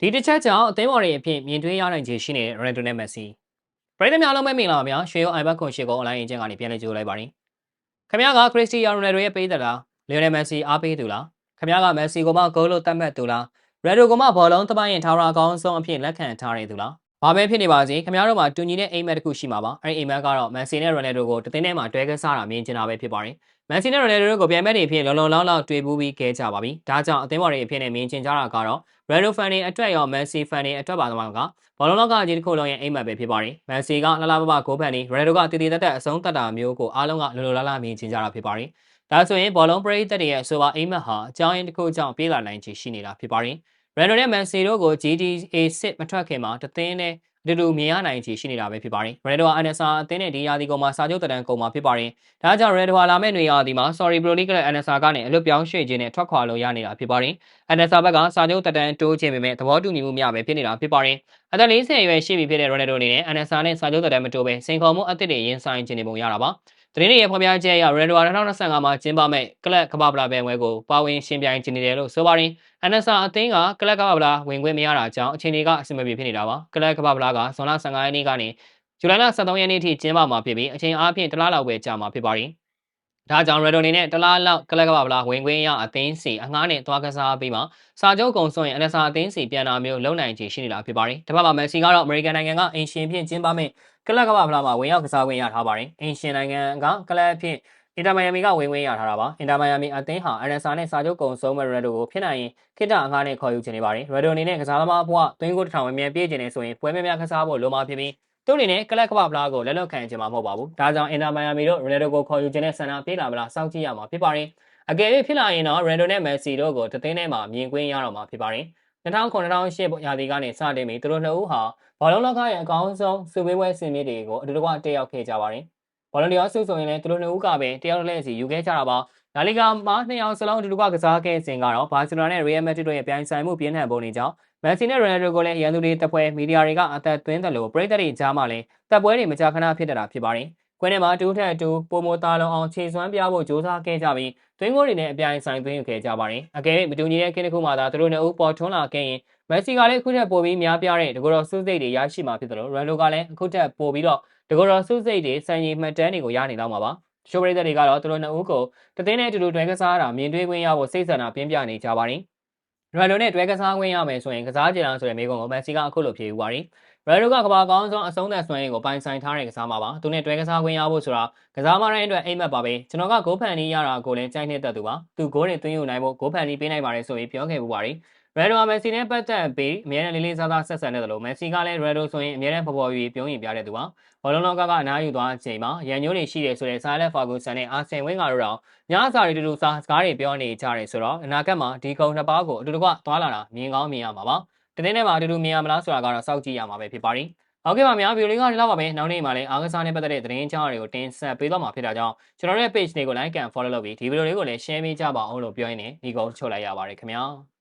ဒီတစ်ချက်ကြောင့်အသင်းပေါ်တွေအဖြစ်မြင်တွေ့ရနိုင်ခြေရှိနေတဲ့ရိုနယ်ဒိုနဲ့မက်ဆီပရိသတ်များလုံးပဲမင်္ဂလာပါဗျာရွှေရောအိုင်ဘတ်ခွန်ရှေကိုအွန်လိုင်းအင်ဂျင်ကနေပြန်လည်ကြိုလိုက်ပါရင်ခင်ဗျားကခရစ္စတီယာရိုနယ်ဒိုရဲ့ပေးသက်လားလီယိုနယ်မက်ဆီအားပေးသူလားခင်ဗျားကမက်ဆီကိုမှဂိုးလို့တတ်မှတ်သူလားရယ်ဒိုကိုမှဘောလုံးသမိုင်းရင်ထာဝရအကောင်းဆုံးအဖြစ်လက်ခံထားရသူလား ဘာပဲဖြစ်နေပါစေခင်ဗျားတို့မှာတူညီတဲ့အိမ်မက်တစ်ခုရှိမှာပါအဲ့ဒီအိမ်မက်ကတော့မန်စီနဲ့ရိုနယ်ဒိုကိုတသိန်းထဲမှာတွဲကစားတာမြင်ချင်တာပဲဖြစ်ပါတယ်မန်စီနဲ့ရိုနယ်ဒိုတို့ကိုပြန်မဲ့နေဖြစ်လုံလုံလောက်လောက်တွေ့ပူးပြီးခဲကြပါပြီဒါကြောင့်အသင်းဘော်တွေအဖြစ်နဲ့မြင်ချင်ကြတာကတော့ရယ်ဒိုဖန်တွေအတွက်ရောမန်စီဖန်တွေအတွက်ပါသမားကဘောလုံးလောကကြီးတစ်ခုလုံးရဲ့အိမ်မက်ပဲဖြစ်ပါတယ်မန်စီကလှလှပပဂိုးဖန်တွေရယ်ဒိုကတည်တည်တက်တက်အဆုံးတတ်တာမျိုးကိုအားလုံးကလုံလုံလောက်လောက်မြင်ချင်ကြတာဖြစ်ပါတယ်ဒါဆိုရင်ဘောလုံးပရိသတ်တွေရဲ့ဆိုပါအိမ်မက်ဟာအကြောင်းရင်းတစ်ခုကြောင့်ပြေးလာနိုင်ချေရှိနေတာဖြစ်ပါတယ် ရန်ဒိုနဲ့မန်စီတို့ကို GTA စစ်မထွက်ခင်မှာတသင်းနဲ့အတူတူမြင်ရနိုင်ချေရှိနေတာပဲဖြစ်ပါတယ်။ Red ဟာ NSA အသင်းနဲ့ဒီရာသီကုန်မှာစာချုပ်တန်ကုန်မှာဖြစ်ပါတယ်။ဒါကြောင့် Red ဟာလာမယ့်နေရာဒီမှာ Sorry Pro League နဲ့ NSA ကနေအလွတ်ပြောင်းရွှေ့ခြင်းနဲ့ထွက်ခွာလို့ရနေတာဖြစ်ပါတယ်။ NSA ဘက်ကစာချုပ်တန်တိုးခြင်းပေမဲ့သဘောတူညီမှုမရပဲဖြစ်နေတာဖြစ်ပါတယ်။အသက်40အရွယ်ရှိပြီဖြစ်တဲ့ Ronaldo အနေနဲ့ NSA နဲ့စာချုပ်တန်မတိုးပဲစင်ခေါ်မှုအသစ်တွေရင်ဆိုင်ခြင်းနေပုံရတာပါ။ သတင်းတွေရဲ့ဖော်ပြချက်အရ Ronaldo 2025မှာကျင်းပမဲ့ကလပ်ကမ္ဘာပလာပဲဝဲကိုပါဝင်ရှင်ပြိုင်ခြင်းနေတယ်လို့ဆိုပါတယ်။ NSA အသင်းကကလပ်ကမ္ဘာပလာဝင်ခွင့်မရတာကြောင့်အခြေအနေကအဆင်မပြေဖြစ်နေတာပါ။ကလပ်ကမ္ဘာပလာကဇွန်လ15ရက်နေ့ကနေဇူလိုင်လ23ရက်နေ့ထိကျင်းပမှာဖြစ်ပြီးအချိန်အားဖြင့်တလားလောက်ပဲကြာမှာဖြစ်ပါတယ်။ ဒါကြောင့်ရဒိုနေနဲ့တလားလောက်ကလပ်ကမ္ဘာပလာဝင်ခွင့်ရအသင်းစီအငှားနဲ့သွားကစားပြီးမှစာချုပ်ကုံဆုံးရင် NSA အသင်းစီပြန်လာမျိုးလုံနိုင်ချေရှိနေတာဖြစ်ပါတယ်။တပတ်မှာမက်ဆီကတော့အမေရိကန်နိုင်ငံကအင်ရှင်ဖြင့်ကျင်းပမဲ့ကလပ်ကမ္ဘာပလာမှာဝင်ရောက်ကစားခွင့်ရထားပါတယ်။အင်ရှင်နိုင်ငံကကလပ်ဖြင့်အင်တာမိုင်ယာမီကဝင်ဝင်ရထားတာပါအင်တာမိုင်ယာမီအသင်းဟာအရန်ဆာနဲ့စာချုပ်ကုံဆုံးမဲ့ရဒိုကိုဖြစ်နိုင်ရင်ခိတအငှားနဲ့ခေါ်ယူချင်နေပါတယ်ရဒိုအနေနဲ့ကစားသမားဘဝသွင်းကိုတစ်ထောင်မြန်ပြည့်ချင်နေဆိုရင်ပွဲများများကစားဖို့လိုမှာဖြစ်ပြီး သူအနေနဲ့ကလပ်ကပပလာကိုလက်လွတ်ခံချင်မှာမဟုတ်ပါဘူးဒါကြောင့်အင်တာမိုင်ယာမီတို့ရဒိုကိုခေါ်ယူချင်တဲ့ဆန္ဒပြေးလာမလားစောင့်ကြည့်ရမှာဖြစ်ပါတယ်အကယ်၍ဖြစ်လာရင်တော့ရန်ဒိုနဲ့မက်ဆီတို့ကိုတသိန်းထဲမှာမြင်ကွင်းရတော့မှာဖြစ်ပါတယ်2009-2008ရာသီကနေစတင်ပြီးသူတို့နှစ်ဦးဟာဘောလုံးလောကရဲ့အကောင်းဆုံးစုဝေးပွဲစင်မြင့်တွေကိုအတူတကွတက်ရောက်ခဲ့ကြပါတယ်ဘောလုံးတရားစုဆိုရင်လည်းသူတို့နှစ်ဦးကပဲတယောက်တစ်လက်စီယူခဲ့ကြတာပါ လာလီဂါမှာနှစ်ယောက်စလုံးအတူတကွကစားခဲ့စဉ်ကတော့ဘာစီလိုနာနဲ့ရီယယ်မက်ဒရစ်တို့ရဲ့ပြိုင်ဆိုင်မှုပြင်းထန်ပုံတွေကြောင့်မက်ဆီနဲ့ရိုနယ်ဒိုကိုလည်းရန်သူတွေတပ်ပွဲမီဒီယာတွေကအသက်သွင်းတယ်လို့ပရိသတ်တွေကြားမှာလည်းတပ်ပွဲတွေမကြာခဏဖြစ်တတ်တာဖြစ်ပါတယ်။ကွင်းထဲမှာတူးထက်တူပုံမသားလုံးအောင်ခြေစွမ်းပြဖို့စ조사ခဲ့ကြပြီးသွင်းကိုတွေနဲ့အပြိုင်ဆိုင်သွင်းယူခဲ့ကြပါတယ်။အကယ်၍မတူညီတဲ့ခင်းတစ်ခုမှသာသူတို့နှစ်ဦးပေါ်ထွန်းလာခဲ့ရင်မက်ဆီကလည်းအခုထက်ပိုပြီးများပြားတဲ့ဒဂိုရောစုစိတ်တွေရရှိမှာဖြစ်တယ်လို့ရန်ဒိုကလည်းအခုထက်ပိုပြီးတော့ဒဂိုရောစုစိတ်တွေစံချိန်မှတ်တမ်းတွေကိုရနေတော့မှာပါ။ ရှိုးပရိသတ်တွေကတော့သူတို့နှစ်ဦးကိုတသိန်းနဲ့အတူတူတွဲကစားတာမြင်တွေ့ခွင့်ရဖို့စိတ်ဆန္ဒပြင်းပြနေကြပါတယ်။ရိုယ်လိုနဲ့တွဲကစားခွင့်ရမယ်ဆိုရင်ကစားကြလားဆိုတဲ့မိကုံကိုမက်ဆီကအခုလိုဖြေယူပါရီ ရိုယ်လိုကကဘာကောင်းဆုံးအဆုံးသက်ဆွမ်းရည်ကိုပိုင်ဆိုင်ထားတဲ့ကစားမှာပါသူနဲ့တွဲကစားခွင့်ရဖို့ဆိုတာကစားမတိုင်းအတွက်အိမ်မက်ပါပဲကျွန်တော်ကဂိုးဖန်နီးရတာကိုလည်းကြိုက်နေတဲ့သူပါသူဂိုးတွေသွင်းယူနိုင်ဖို့ဂိုးဖန်နီးပေးနိုင်ပါတယ်ဆိုပြီးပြောခဲ့ပူပါရီရယ်ဒိုမက်ဆီနဲ့ပတ်သက်ပြီးအများနဲ့လေးလေးစားစားဆက်ဆံနေတယ်လို့မက်ဆီကလည်းရယ်ဒိုဆိုရင်အများနဲ့ပေါ်ပေါ်ပြီးပြုံးရင်ပြတဲ့သူပါဘောလုံးလောကကအနားယူသွားချိန်မှာရန်ညိုးတွေရှိတယ်ဆိုတဲ့ဆာလက်ဖာဂူဆန်နဲ့အာဆင်ဝင်းကတော့တော့ညစာတွေတူတူစားစကားတွေပြောနေကြတယ်ဆိုတော့အနာဂတ်မှာဒီကုံနှစ်ပါးကိုအတူတကွသွားလာတာမြင်ကောင်းမြင်ရမှာပါ တနေ့နဲ့မှအတူတူမြင်ရမလားဆိုတာကတော့စောင့်ကြည့်ရမှာပဲဖြစ်ပါတယ်ဟုတ်ကဲ့ပါများဗီဒီယိုလေးကဒီလောက်ပါပဲနောက်နေ့မှာလည်းအားကစားနဲ့ပတ်သက်တဲ့သတင်းကြားတွေကိုတင်ဆက်ပေးသွားမှာဖြစ်တာကြောင့်ကျွန်တော်ရဲ့ page လေးကို like and follow လုပ်ပြီးဒီဗီဒီယိုလေးကိုလည်း share ပေးကြပါအောင်လို့ပြောရင်းနဲ့ဒီကုန်းချုပ်လိုက်ရပါတယ်ခင်ဗျာ